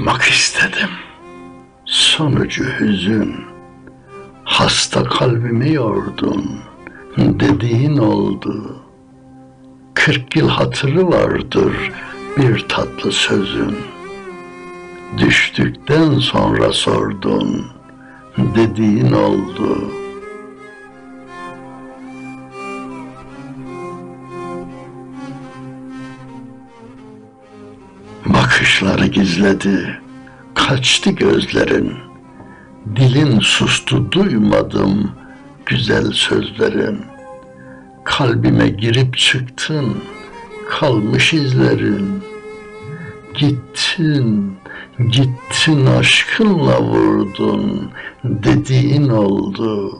Yaşlanmak istedim. Sonucu hüzün. Hasta kalbimi yordun. Dediğin oldu. Kırk yıl hatırı vardır bir tatlı sözün. Düştükten sonra sordun. Dediğin oldu.'' Bakışları gizledi, kaçtı gözlerin. Dilin sustu duymadım güzel sözlerin. Kalbime girip çıktın, kalmış izlerin. Gittin, gittin aşkınla vurdun, dediğin oldu.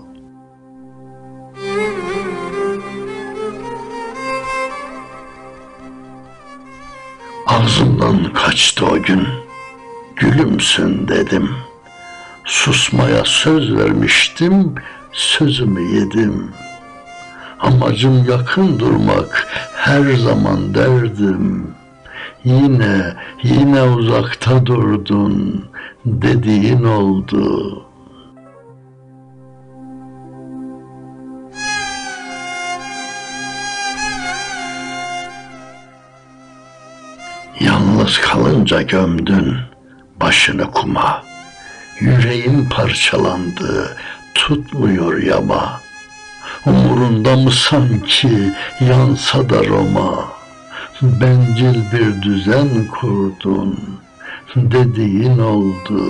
Ağzımdan kaçtı o gün, gülümsün dedim. Susmaya söz vermiştim, sözümü yedim. Amacım yakın durmak, her zaman derdim. Yine, yine uzakta durdun, dediğin oldu. Yalnız kalınca gömdün başını kuma. Yüreğim parçalandı, tutmuyor yama. Umurunda mı sanki yansa da Roma? Bencil bir düzen kurdun, dediğin oldu.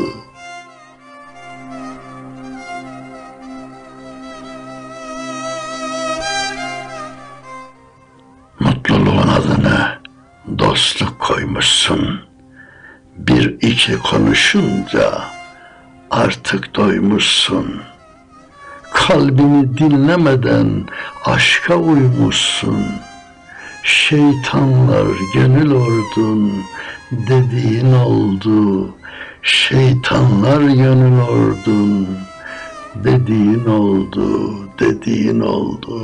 Mutluluğun adını dostluk koymuşsun. Bir iki konuşunca artık doymuşsun. Kalbimi dinlemeden aşka uymuşsun. Şeytanlar gönül ordun dediğin oldu. Şeytanlar gönül ordun dediğin oldu, dediğin oldu.